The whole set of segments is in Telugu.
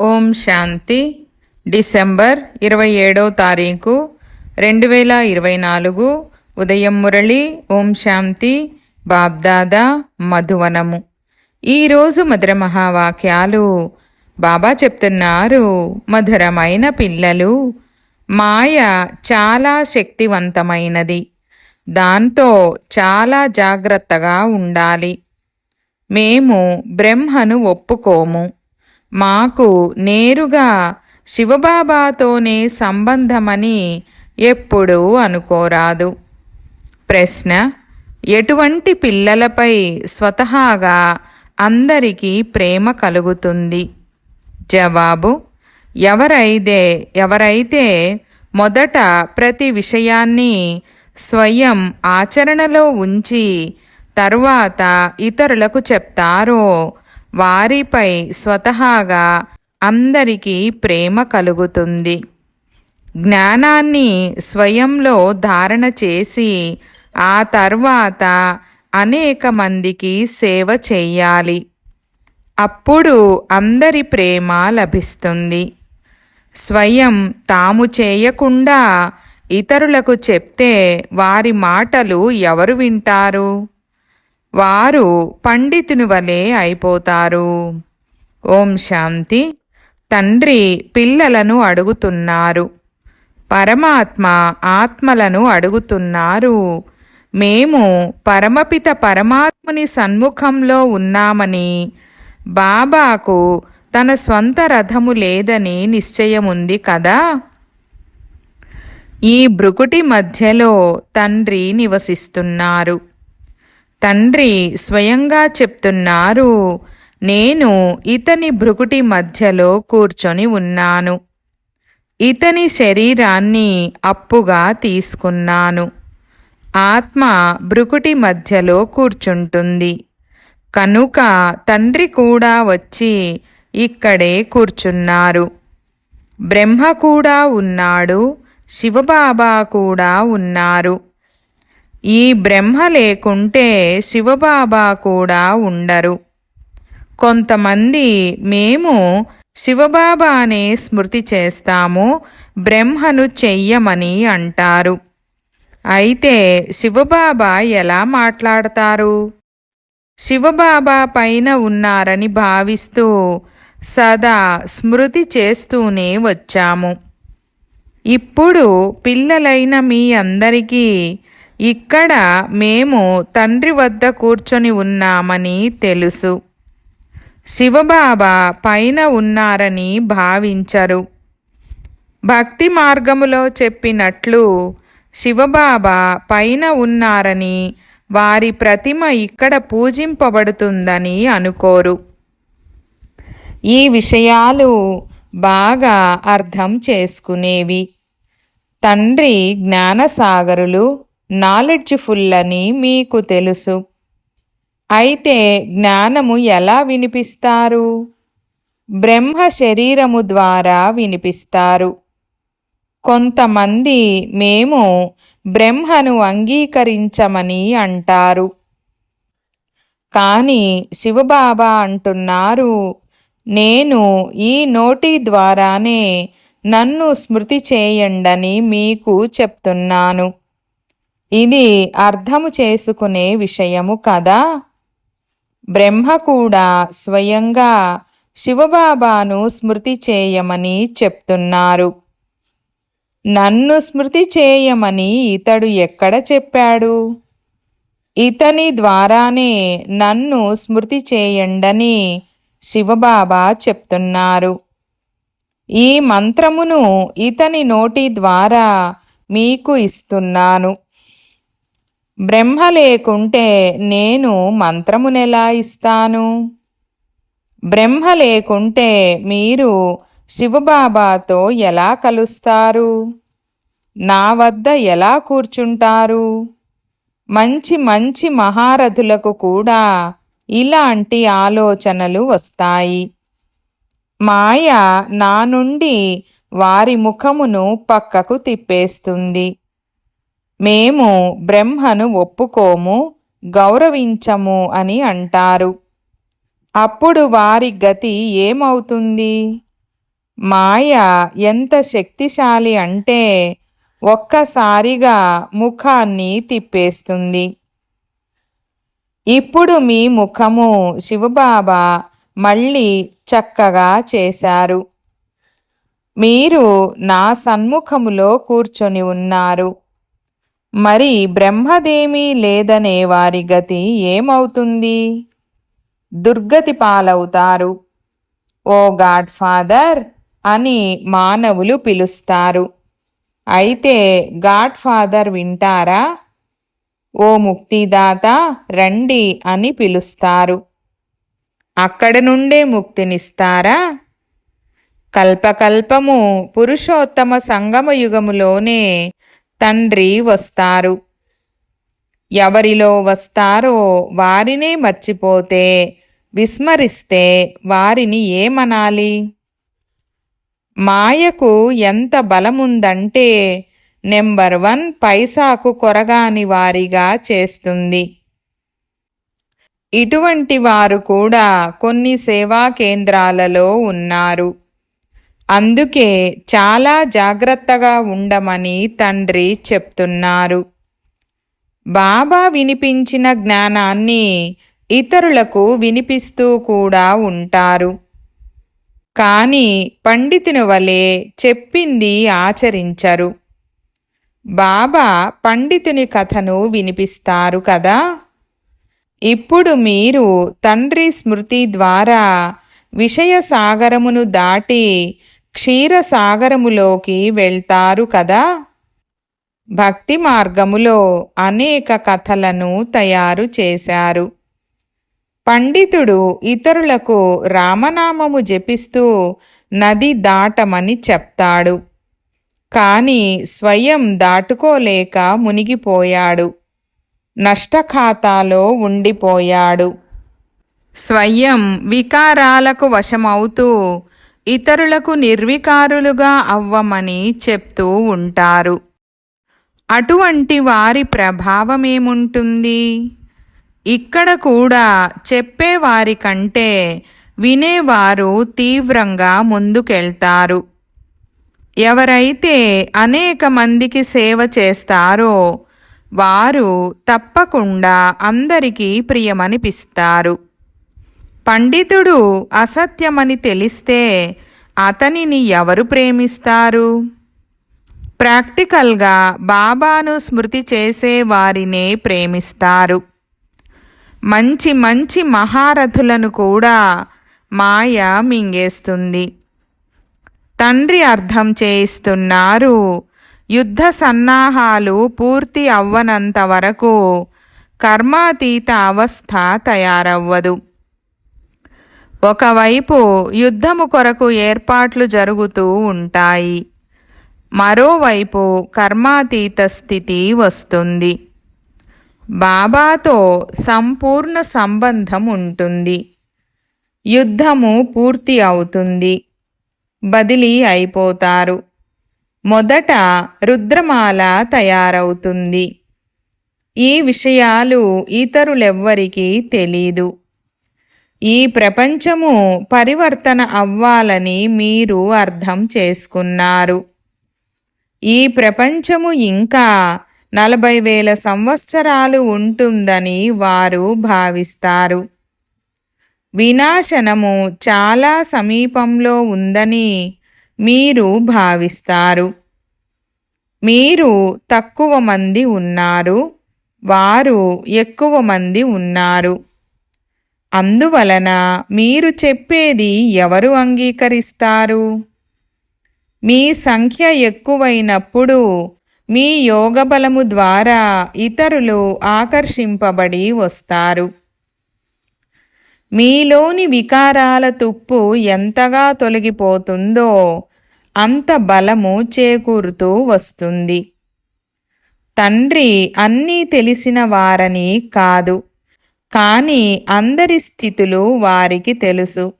ఓం శాంతి. డిసెంబర్ ఇరవై ఏడవ తారీఖు రెండు వేల ఇరవై నాలుగు ఉదయం మురళి ఓం శాంతి బాబ్దాదా మధువనము. ఈరోజు మధుర మహావాక్యాలు. బాబా చెప్తున్నారు మధురమైన పిల్లలు మాయ చాలా శక్తివంతమైనది. దాంతో చాలా జాగ్రత్తగా ఉండాలి. మేము బ్రహ్మను ఒప్పుకోము. మాకు నేరుగా శివబాబాతోనే సంబంధమని ఎప్పుడూ అనుకోరాదు. ప్రశ్న ఎటువంటి పిల్లలపై స్వతహాగా అందరికీ ప్రేమ కలుగుతుంది? జవాబు ఎవరైతే ఎవరైతే మొదట ప్రతి విషయాన్ని స్వయం ఆచరణలో ఉంచి తర్వాత ఇతరులకు చెప్తారో వారిపై స్వతహాగా అందరికీ ప్రేమ కలుగుతుంది. జ్ఞానాన్ని స్వయంలో ధారణ చేసి ఆ తర్వాత అనేక మందికి సేవ చేయాలి. అప్పుడు అందరి ప్రేమ లభిస్తుంది. స్వయం తాము చేయకుండా ఇతరులకు చెప్తే వారి మాటలు ఎవరు వింటారు? వారు పండితుని వలె అయిపోతారు. ఓం శాంతి. తండ్రి పిల్లలను అడుగుతున్నారు. పరమాత్మ ఆత్మలను అడుగుతున్నారు. మేము పరమపిత పరమాత్ముని సన్ముఖంలో ఉన్నామని బాబాకు తన స్వంత రథము లేదని నిశ్చయముంది కదా? ఈ బ్రుకుటి మధ్యలో తండ్రి నివసిస్తున్నారు. తండ్రి స్వయంగా చెప్తున్నారు నేను ఇతని భృకుటి మధ్యలో కూర్చొని ఉన్నాను. ఇతని శరీరాన్ని అప్పుగా తీసుకున్నాను. ఆత్మ భృకుటి మధ్యలో కూర్చుంటుంది. కనుక తండ్రి కూడా వచ్చి ఇక్కడే కూర్చున్నారు. బ్రహ్మ కూడా ఉన్నాడు శివబాబా కూడా ఉన్నారు. ఈ బ్రహ్మ లేకుంటే శివబాబా కూడా ఉండరు. కొంతమంది మేము శివబాబానే స్మృతి చేస్తాము బ్రహ్మను చెయ్యమని అంటారు. అయితే శివబాబా ఎలా మాట్లాడతారు? శివబాబా పైన ఉన్నారని భావిస్తూ సదా స్మృతి చేస్తూనే వచ్చాము. ఇప్పుడు పిల్లలైన మీ అందరికీ ఇక్కడ మేము తండ్రి వద్ద కూర్చొని ఉన్నామని తెలుసు. శివబాబా పైన ఉన్నారని భావించరు. భక్తి మార్గములో చెప్పినట్లు శివబాబా పైన ఉన్నారని వారి ప్రతిమ ఇక్కడ పూజింపబడుతుందని అనుకోరు. ఈ విషయాలు బాగా అర్థం చేసుకునేవి. తండ్రి జ్ఞానసాగరులు నాలెడ్జ్ఫుల్ అని మీకు తెలుసు. అయితే జ్ఞానము ఎలా వినిపిస్తారు? బ్రహ్మ శరీరము ద్వారా వినిపిస్తారు. కొంతమంది మేము బ్రహ్మను అంగీకరించమని అంటారు. కానీ శివబాబా అంటున్నారు నేను ఈ నోటి ద్వారానే నన్ను స్మృతి చేయండని మీకు చెప్తున్నాను. ఇది అర్థము చేసుకునే విషయము కదా. బ్రహ్మ కూడా స్వయంగా శివబాబాను స్మృతి చేయమని చెప్తున్నారు. నన్ను స్మృతి చేయమని ఇతడు ఎక్కడ చెప్పాడు? ఇతని ద్వారానే నన్ను స్మృతి చేయండని శివబాబా చెప్తున్నారు. ఈ మంత్రమును ఇతని నోటి ద్వారా మీకు ఇస్తున్నాను. బ్రహ్మ లేకుంటే నేను మంత్రమునెలా ఇస్తాను? బ్రహ్మ లేకుంటే మీరు శివబాబాతో ఎలా కలుస్తారు? నా వద్ద ఎలా కూర్చుంటారు? మంచి మంచి మహారథులకు కూడా ఇలాంటి ఆలోచనలు వస్తాయి. మాయ నా నుండి వారి ముఖమును పక్కకు తిప్పేస్తుంది. మేము బ్రహ్మను ఒప్పుకోము గౌరవించము అని అంటారు. అప్పుడు వారి గతి ఏమవుతుంది? మాయ ఎంత శక్తిశాలి అంటే ఒక్కసారిగా ముఖాన్ని తిప్పేస్తుంది. ఇప్పుడు మీ ముఖము శివబాబా మళ్ళీ చక్కగా చేశారు. మీరు నా సన్ముఖములో కూర్చొని ఉన్నారు. మరి బ్రహ్మదేమీ లేదనే వారి గతి ఏమవుతుంది? దుర్గతి పాలవుతారు. ఓ గాడ్ ఫాదర్ అని మానవులు పిలుస్తారు. అయితే గాడ్ ఫాదర్ వింటారా? ఓ ముక్తిదాత రండి అని పిలుస్తారు. అక్కడ నుండే ముక్తినిస్తారా? కల్పకల్పము పురుషోత్తమ సంగమ యుగములోనే తండ్రి వస్తారు. ఎవరిలో వస్తారో వారినే మర్చిపోతే విస్మరిస్తే వారిని ఏమనాలి? మాయకు ఎంత బలముందంటే నెంబర్ వన్ పైసాకు కొరగాని వారిగా చేస్తుంది. ఇటువంటి వారు కూడా కొన్ని సేవా కేంద్రాలలో ఉన్నారు. అందుకే చాలా జాగ్రత్తగా ఉండమని తండ్రి చెప్తున్నారు. బాబా వినిపించిన జ్ఞానాన్ని ఇతరులకు వినిపిస్తూ కూడా ఉంటారు. కానీ పండితుని వలె చెప్పింది ఆచరించరు. బాబా పండితుని కథను వినిపిస్తారు కదా? ఇప్పుడు మీరు తండ్రి స్మృతి ద్వారా విషయ సాగరమును దాటి క్షీరసాగరములోకి వెళ్తారు కదా? భక్తి మార్గములో అనేక కథలను తయారు చేశారు. పండితుడు ఇతరులకు రామనామము జపిస్తూ నది దాటమని చెప్తాడు. కాని స్వయం దాటుకోలేక మునిగిపోయాడు. నష్టఖాతాలో ఉండిపోయాడు. స్వయం వికారాలకు వశమవుతూ ఇతరులకు నిర్వికారులుగా అవ్వమని చెప్తూ ఉంటారు. అటువంటి వారి ప్రభావమేముంటుంది? ఇక్కడ కూడా చెప్పేవారి కంటే వినేవారు తీవ్రంగా ముందుకెళ్తారు. ఎవరైతే అనేక మందికి సేవ చేస్తారో వారు తప్పకుండా అందరికీ ప్రియమనిపిస్తారు. పండితుడు అసత్యమని తెలిస్తే అతనిని ఎవరు ప్రేమిస్తారు? ప్రాక్టికల్గా బాబాను స్మృతి చేసే వారినే ప్రేమిస్తారు. మంచి మంచి మహారథులను కూడా మాయ మింగేస్తుంది. తండ్రి అర్థం చేయిస్తున్నారు యుద్ధ సన్నాహాలు పూర్తి అవ్వనంత వరకు కర్మాతీత అవస్థ తయారవ్వదు. ఒకవైపు యుద్ధము కొరకు ఏర్పాట్లు జరుగుతూ ఉంటాయి మరోవైపు కర్మాతీత స్థితి వస్తుంది. బాబాతో సంపూర్ణ సంబంధం ఉంటుంది. యుద్ధము పూర్తి అవుతుంది. బదిలీ అయిపోతారు. మొదట రుద్రమాల తయారవుతుంది. ఈ విషయాలు ఇతరులెవ్వరికీ తెలీదు. ఈ ప్రపంచము పరివర్తన అవ్వాలని మీరు అర్థం చేసుకున్నారు. ఈ ప్రపంచము ఇంకా నలభై వేల సంవత్సరాలు ఉంటుందని వారు భావిస్తారు. వినాశనము చాలా సమీపంలో ఉందని మీరు భావిస్తారు. మీరు తక్కువ మంది ఉన్నారు వారు ఎక్కువ మంది ఉన్నారు. అందువలన మీరు చెప్పేది ఎవరు అంగీకరిస్తారు? మీ సంఖ్య ఎక్కువైనప్పుడు మీ యోగబలము ద్వారా ఇతరులు ఆకర్షింపబడి వస్తారు. మీలోని వికారాల తుప్పు ఎంతగా తొలగిపోతుందో అంత బలము చేకూరుతూ వస్తుంది. తండ్రి అన్నీ తెలిసిన వారని కాదు. కానీ అందరి స్థితులు వారికి తెలుసు.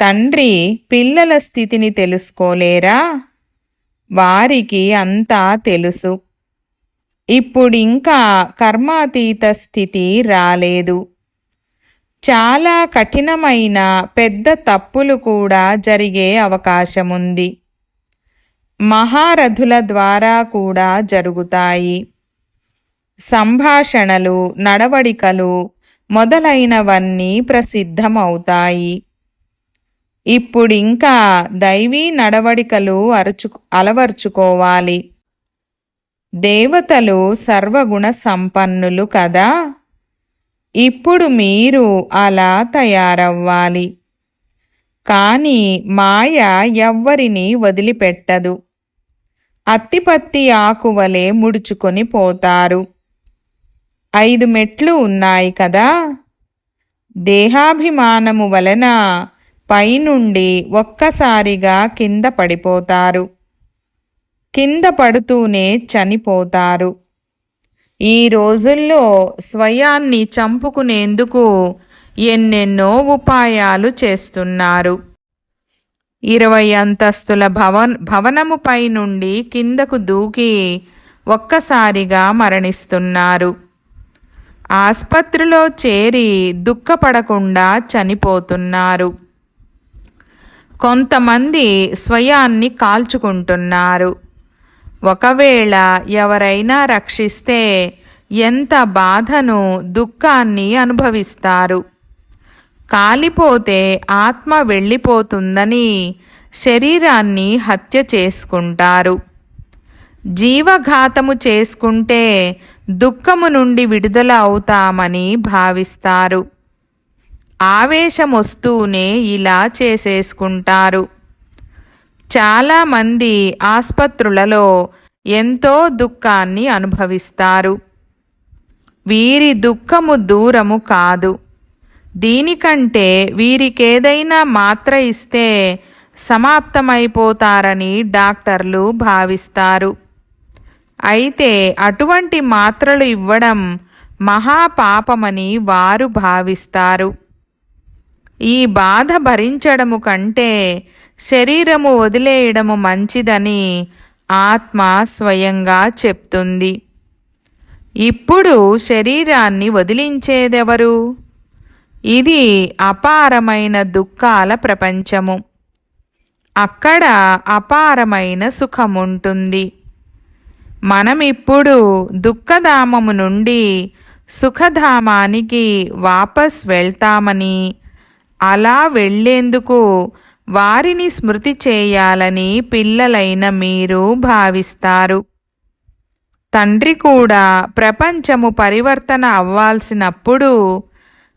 తండ్రి పిల్లల స్థితిని తెలుసుకోలేరా? వారికి అంతా తెలుసు. ఇప్పుడింకా కర్మాతీత స్థితి రాలేదు. చాలా కఠినమైన పెద్ద తప్పులు కూడా జరిగే అవకాశముంది. మహారథుల ద్వారా కూడా జరుగుతాయి. సంభాషణలు నడవడికలు మొదలైనవన్నీ ప్రసిద్ధమవుతాయి. ఇప్పుడింకా దైవీ నడవడికలు అరుచు అలవర్చుకోవాలి. దేవతలు సర్వగుణ సంపన్నులు కదా. ఇప్పుడు మీరు అలా తయారవ్వాలి. కానీ మాయ ఎవ్వరిని వదిలిపెట్టదు. అత్తిపత్తి ఆకువలే ముడుచుకొని పోతారు. ఐదు మెట్లు ఉన్నాయి కదా. దేహాభిమానము వలన పైనుండి ఒక్కసారిగా కింద పడిపోతారు. కింద పడుతూనే చనిపోతారు. ఈ రోజుల్లో స్వయాన్ని చంపుకునేందుకు ఎన్నెన్నో ఉపాయాలు చేస్తున్నారు. ఇరవై అంతస్తుల భవన్ భవనముపై నుండి కిందకు దూకి ఒక్కసారిగా మరణిస్తున్నారు. ఆసుపత్రిలో చేరి దుఃఖపడకుండా చనిపోతున్నారు. కొంతమంది స్వయాన్ని కాల్చుకుంటున్నారు. ఒకవేళ ఎవరైనా రక్షిస్తే ఎంత బాధను దుఃఖాన్ని అనుభవిస్తారు. కాలిపోతే ఆత్మ వెళ్ళిపోతుందని శరీరాన్ని హత్య చేసుకుంటారు. జీవఘాతము చేసుకుంటే దుఃఖము నుండి విడుదల అవుతామని భావిస్తారు. ఆవేశమొస్తూనే ఇలా చేసేసుకుంటారు. చాలామంది ఆసుపత్రులలో ఎంతో దుఃఖాన్ని అనుభవిస్తారు. వీరి దుఃఖము దూరము కాదు. దీనికంటే వీరికేదైనా మాత్ర ఇస్తే సమాప్తమైపోతారని డాక్టర్లు భావిస్తారు. అయితే అటువంటి మాత్రలు ఇవ్వడం మహాపాపమని వారు భావిస్తారు. ఈ బాధ భరించడము కంటే శరీరము వదిలేయడము మంచిదని ఆత్మ స్వయంగా చెప్తుంది. ఇప్పుడు శరీరాన్ని వదిలించేదెవరు? ఇది అపారమైన దుఃఖాల ప్రపంచము. అక్కడ అపారమైన సుఖముంటుంది. మనమిప్పుడు దుఃఖధామము నుండి సుఖధామానికి వాపస్ వెళ్తామని అలా వెళ్ళేందుకు వారిని స్మృతి చేయాలని పిల్లలైన మీరు భావిస్తారు. తండ్రి కూడా ప్రపంచము పరివర్తన అవ్వాల్సినప్పుడు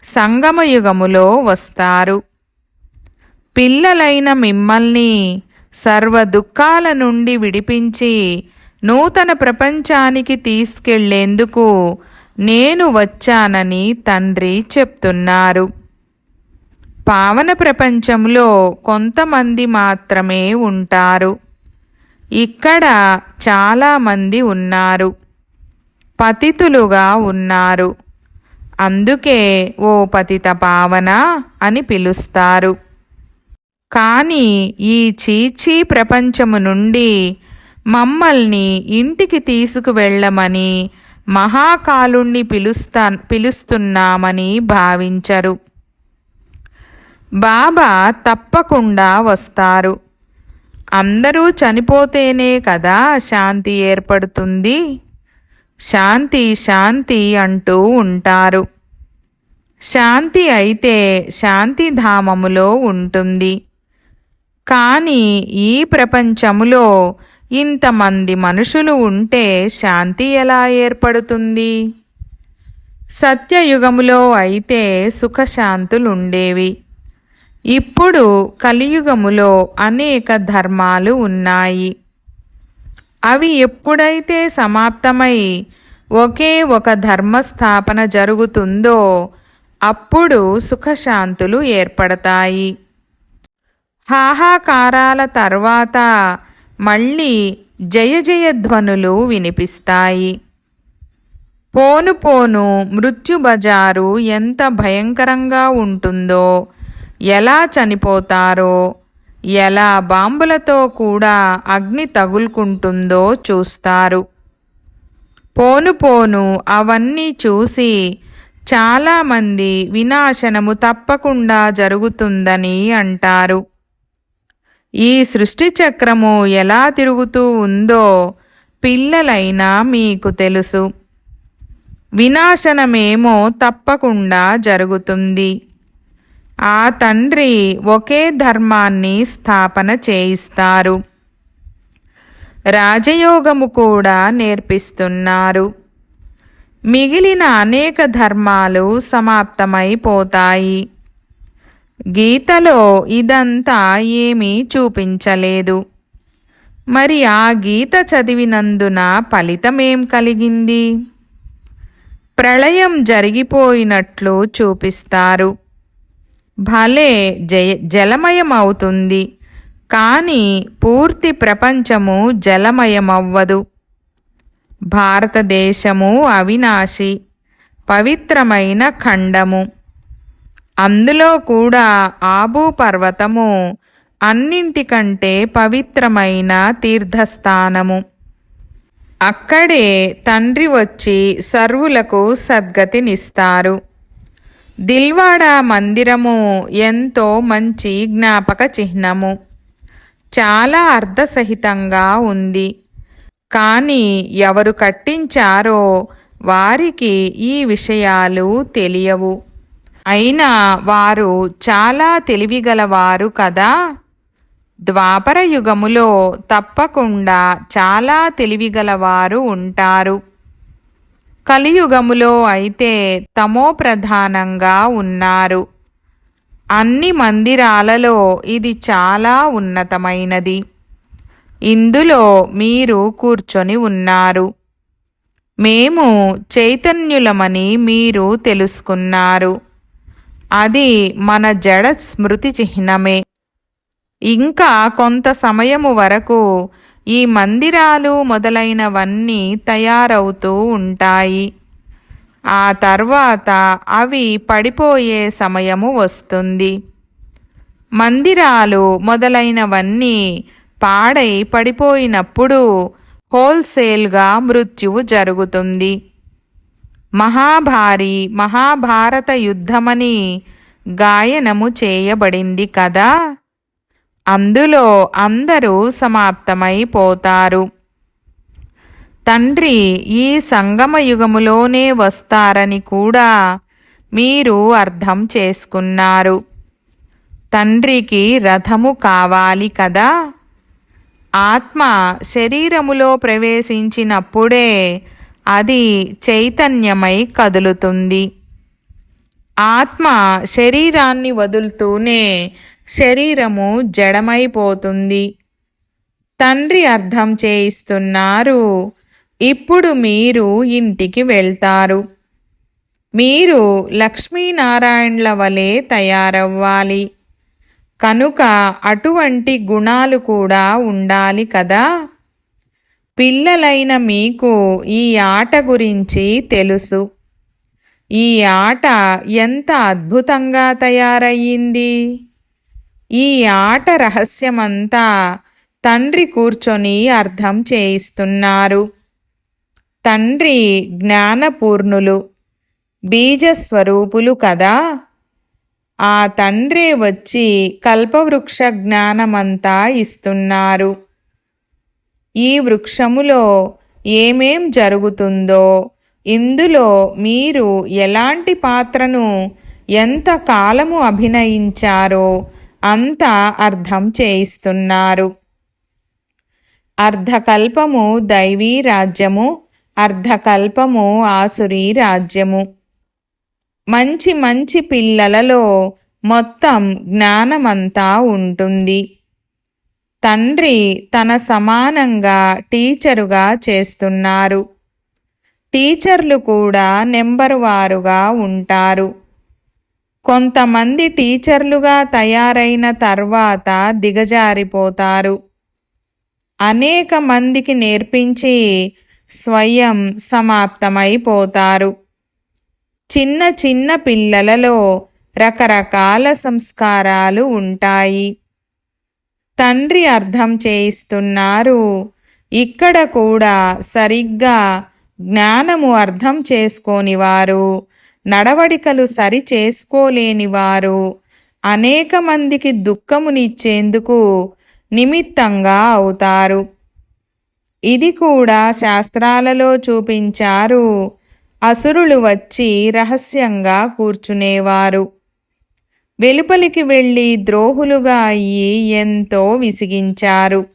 సంగమయుగములో వస్తారు. పిల్లలైన మిమ్మల్ని సర్వ దుఃఖాల నుండి విడిపించి నూతన ప్రపంచానికి తీసుకెళ్ళేందుకు నేను వచ్చానని తండ్రి చెప్తున్నారు. పావన ప్రపంచంలో కొంతమంది మాత్రమే ఉంటారు. ఇక్కడ చాలామంది ఉన్నారు. పతితులుగా ఉన్నారు. అందుకే ఓ పతిత పావన అని పిలుస్తారు. కానీ ఈ చీచీ ప్రపంచము నుండి మమ్మల్ని ఇంటికి తీసుకువెళ్ళమని మహాకాలుణ్ణి పిలుస్తా పిలుస్తున్నామని భావించరు. బాబా తప్పకుండా వస్తారు. అందరూ చనిపోతేనే కదా శాంతి ఏర్పడుతుంది. శాంతి శాంతి అంటూ ఉంటారు. శాంతి అయితే శాంతిధామములో ఉంటుంది. కానీ ఈ ప్రపంచములో ఇంతమంది మనుషులు ఉంటే శాంతి ఎలా ఏర్పడుతుంది? సత్యయుగములో అయితే సుఖశాంతులుండేవి. ఇప్పుడు కలియుగములో అనేక ధర్మాలు ఉన్నాయి. అవి ఎప్పుడైతే సమాప్తమై ఒకే ఒక ధర్మస్థాపన జరుగుతుందో అప్పుడు సుఖశాంతులు ఏర్పడతాయి. హాహాకారాల తర్వాత మళ్ళీ జయ జయధ్వనులు వినిపిస్తాయి. పోను పోను మృత్యు బజారు ఎంత భయంకరంగా ఉంటుందో ఎలా చనిపోతారో ఎలా బాంబులతో కూడా అగ్ని తగులుకుంటుందో చూస్తారు. పోను పోను అవన్నీ చూసి చాలామంది వినాశనము తప్పకుండా జరుగుతుందని అంటారు. ఈ సృష్టి చక్రము ఎలా తిరుగుతూ ఉందో పిల్లలైనా మీకు తెలుసు. వినాశనమేమో తప్పకుండా జరుగుతుంది. ఆ తండ్రి ఒకే ధర్మాన్ని స్థాపన చేయిస్తారు. రాజయోగము కూడా నేర్పిస్తున్నారు. మిగిలిన అనేక ధర్మాలు సమాప్తమైపోతాయి. గీతలో ఇదంతా ఏమీ చూపించలేదు. మరి ఆ గీత చదివినందున ఫలితమేం కలిగింది? ప్రళయం జరిగిపోయినట్లు చూపిస్తారు. భలే జయ జలమయమవుతుంది. కానీ పూర్తి ప్రపంచము జలమయమవ్వదు. భారతదేశము అవినాశి పవిత్రమైన ఖండము. అందులో కూడా ఆబూ పర్వతము అన్నింటికంటే పవిత్రమైన తీర్థస్థానము. అక్కడే తండ్రి వచ్చి సర్వులకు సద్గతినిస్తారు. దిల్వాడా మందిరము ఎంతో మంచి జ్ఞాపక చిహ్నము. చాలా అర్ధసహితంగా ఉంది. కానీ ఎవరు కట్టించారో వారికి ఈ విషయాలు తెలియవు. అయినా వారు చాలా తెలివిగలవారు కదా? ద్వాపర యుగములో తప్పకుండా చాలా తెలివిగలవారు ఉంటారు. కలియుగములో అయితే తమో ప్రధానంగా ఉన్నారు. అన్ని మందిరాలలో ఇది చాలా ఉన్నతమైనది. ఇందులో మీరు కూర్చొని ఉన్నారు. మేము చైతన్యులమని మీరు తెలుసుకున్నారు. అది మన జడ స్మృతి చిహ్నమే. ఇంకా కొంత సమయము వరకు ఈ మందిరాలు మొదలైనవన్నీ తయారవుతూ ఉంటాయి. ఆ తర్వాత అవి పడిపోయే సమయము వస్తుంది. మందిరాలు మొదలైనవన్నీ పాడై పడిపోయినప్పుడు హోల్సేల్గా మృత్యువు జరుగుతుంది. మహాభారి మహాభారత యుద్ధమని గాయనము చేయబడింది కదా? అందులో అందరూ సమాప్తమైపోతారు. తండ్రి ఈ సంగమ యుగములోనే వస్తారని కూడా మీరు అర్థం చేసుకున్నారు. తండ్రికి రథము కావాలి కదా? ఆత్మ శరీరములో ప్రవేశించినప్పుడే అది చైతన్యమై కదులుతుంది. ఆత్మ శరీరాన్ని వదులుతూనే శరీరము జడమైపోతుంది. తండ్రి అర్థం చేయిస్తున్నారు. ఇప్పుడు మీరు ఇంటికి వెళ్తారు. మీరు లక్ష్మీనారాయణల వలె తయారవ్వాలి. కనుక అటువంటి గుణాలు కూడా ఉండాలి కదా? పిల్లలైన మీకు ఈ ఆట గురించి తెలుసు. ఈ ఆట ఎంత అద్భుతంగా తయారయ్యింది? ఈ ఆట రహస్యమంతా తండ్రి కూర్చొని అర్థం చేయిస్తున్నారు. తండ్రి జ్ఞానపూర్ణులు బీజస్వరూపులు కదా? ఆ తండ్రే వచ్చి కల్పవృక్ష జ్ఞానమంతా ఇస్తున్నారు. ఈ వృక్షములో ఏమేం జరుగుతుందో ఇందులో మీరు ఎలాంటి పాత్రను ఎంత కాలము అభినయించారో అంతా అర్థం చేయిస్తున్నారు. అర్ధకల్పము దైవీ రాజ్యము అర్ధకల్పము ఆసురీ రాజ్యము. మంచి మంచి పిల్లలలో మొత్తం జ్ఞానమంతా ఉంటుంది. తండ్రి తన సమానంగా టీచరుగా చేస్తున్నారు. టీచర్లు కూడా నెంబరు వారుగా ఉంటారు. కొంతమంది టీచర్లుగా తయారైన తర్వాత దిగజారిపోతారు. అనేక మందికి నేర్పించి స్వయం సమాప్తమైపోతారు. చిన్న చిన్న పిల్లలలో రకరకాల సంస్కారాలు ఉంటాయి. తండ్రి అర్థం చేయిస్తున్నారు. ఇక్కడ కూడా సరిగ్గా జ్ఞానము అర్థం చేసుకోని వారు నడవడికలు సరి చేసుకోలేని వారు అనేక మందికి దుఃఖమునిచ్చేందుకు నిమిత్తంగా అవుతారు. ఇది కూడా శాస్త్రాలలో చూపించారు. అసురులు వచ్చి రహస్యంగా కూర్చునేవారు. వెలుపలికి వెళ్ళి ద్రోహులుగా అయ్యి ఎంతో విసిగించారు.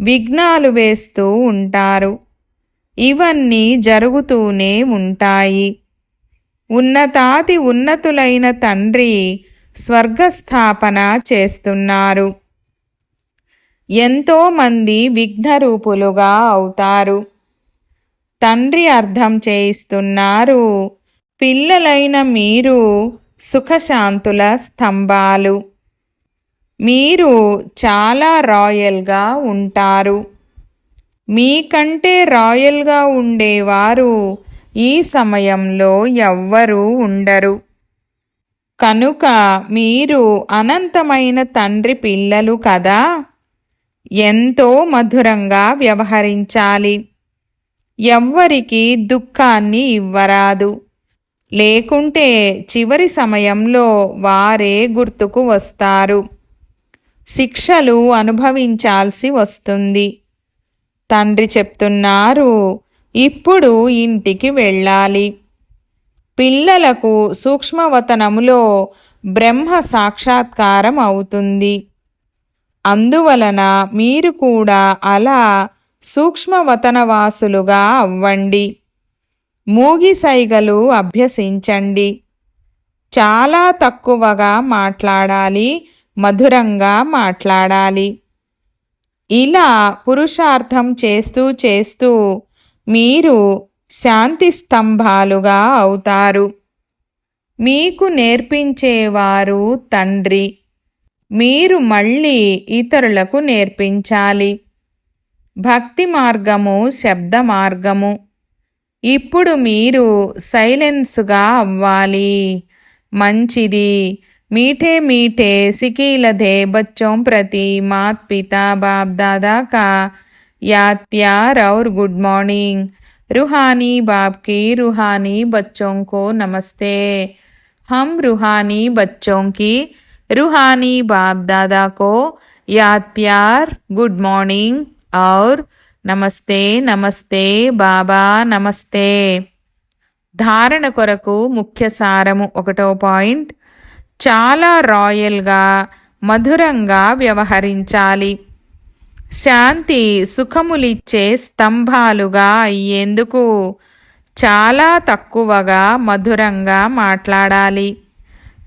విఘ్నాలు వేస్తూ ఉంటారు. ఇవన్నీ జరుగుతూనే ఉంటాయి. ఉన్నతాతి ఉన్నతులైన తండ్రి స్వర్గస్థాపన చేస్తున్నారు. ఎంతోమంది విఘ్నరూపులుగా అవుతారు. తండ్రి అర్థం చేయిస్తున్నారు పిల్లలైన మీరు సుఖశాంతుల స్తంభాలు. మీరు చాలా రాయల్గా ఉంటారు. మీకంటే రాయల్గా ఉండేవారు ఈ సమయంలో ఎవ్వరూ ఉండరు. కనుక మీరు అనంతమైన తండ్రి పిల్లలు కదా. ఎంతో మధురంగా వ్యవహరించాలి. ఎవ్వరికి దుఃఖాన్ని ఇవ్వరాదు. లేకుంటే చివరి సమయంలో వారే గుర్తుకు వస్తారు. శిక్షలు అనుభవించాల్సి వస్తుంది. తండ్రి చెప్తున్నారు ఇప్పుడు ఇంటికి వెళ్ళాలి. పిల్లలకు సూక్ష్మవతనములో బ్రహ్మ సాక్షాత్కారం అవుతుంది. అందువలన మీరు కూడా అలా సూక్ష్మవతనవాసులుగా అవ్వండి. మూగిసైగలు అభ్యసించండి. చాలా తక్కువగా మాట్లాడాలి మధురంగా మాట్లాడాలి. ఇలా పురుషార్థం చేస్తూ చేస్తూ మీరు శాంతి స్తంభాలుగా అవుతారు. మీకు నేర్పించేవారు తండ్రి. మీరు మళ్ళీ ఇతరులకు నేర్పించాలి. భక్తి మార్గము శబ్ద మార్గము. ఇప్పుడు మీరు సైలెన్స్గా అవ్వాలి మంచిది मीठे मीठे सिकीलधे बच्चों प्रति मात पिता बाप दादा का याद प्यार और गुड मॉर्निंग रूहानी बाप की रूहानी बच्चों को नमस्ते हम रूहानी बच्चों की रूहानी बाप दादा को याद प्यार गुड मॉर्निंग और నమస్తే నమస్తే బాబా నమస్తే. ధారణ కొరకు ముఖ్య సారము ఒకటో పాయింట్. చాలా రాయల్గా మధురంగా వ్యవహరించాలి. శాంతి సుఖములిచ్చే స్తంభాలుగా అయ్యేందుకు చాలా తక్కువగా మధురంగా మాట్లాడాలి.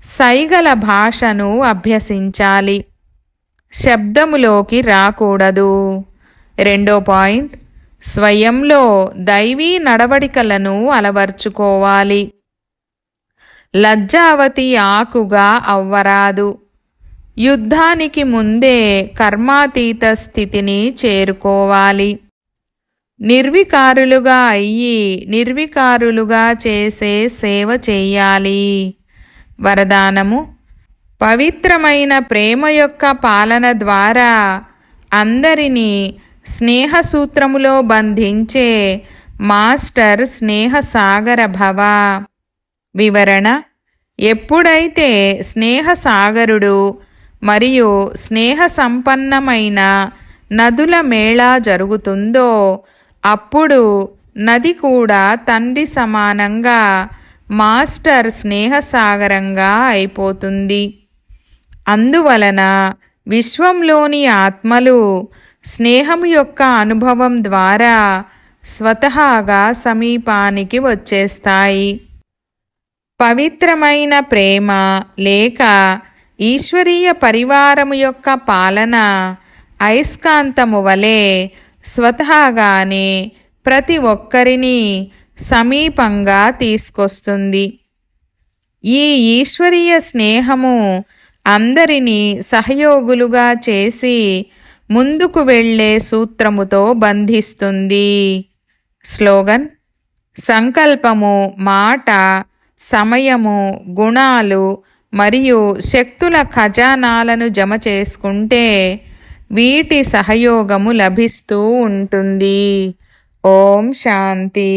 సైగల భాషను అభ్యసించాలి. శబ్దములోకి రాకూడదు. రెండో పాయింట్ స్వయంలో దైవీ నడవడికలను అలవర్చుకోవాలి. లజ్జావతి ఆకుగా అవ్వరాదు. యుద్ధానికి ముందే కర్మాతీత స్థితిని చేరుకోవాలి. నిర్వికారులుగా అయ్యి నిర్వికారులుగా చేసే సేవ చేయాలి. వరదానము పవిత్రమైన ప్రేమ యొక్క పాలన ద్వారా అందరినీ స్నేహసూత్రములో బంధించే మాస్టర్ స్నేహసాగర భవ. వివరణ ఎప్పుడైతే స్నేహసాగరుడు మరియు స్నేహ సంపన్నమైన నదుల మేళా జరుగుతుందో అప్పుడు నది కూడా తండ్రి సమానంగా మాస్టర్ స్నేహసాగరంగా అయిపోతుంది. అందువలన విశ్వంలోని ఆత్మలు స్నేహం యొక్క అనుభవం ద్వారా స్వతహాగా సమీపానికి వచ్చేస్తాయి. పవిత్రమైన ప్రేమ లేక ఈశ్వరీయ పరివారము యొక్క పాలన అయస్కాంతము వలె స్వతహాగానే ప్రతి ఒక్కరిని సమీపంగా తీసుకొస్తుంది. ఈ ఈశ్వరీయ స్నేహము అందరినీ సహయోగులుగా చేసి ముందుకు వెళ్ళే సూత్రముతో బంధిస్తుంది. స్లోగన్ సంకల్పము మాట సమయము గుణాలు మరియు శక్తుల ఖజానాలను జమ చేసుకుంటే వీటి సహయోగము లభిస్తూ ఉంటుంది. ఓం శాంతి.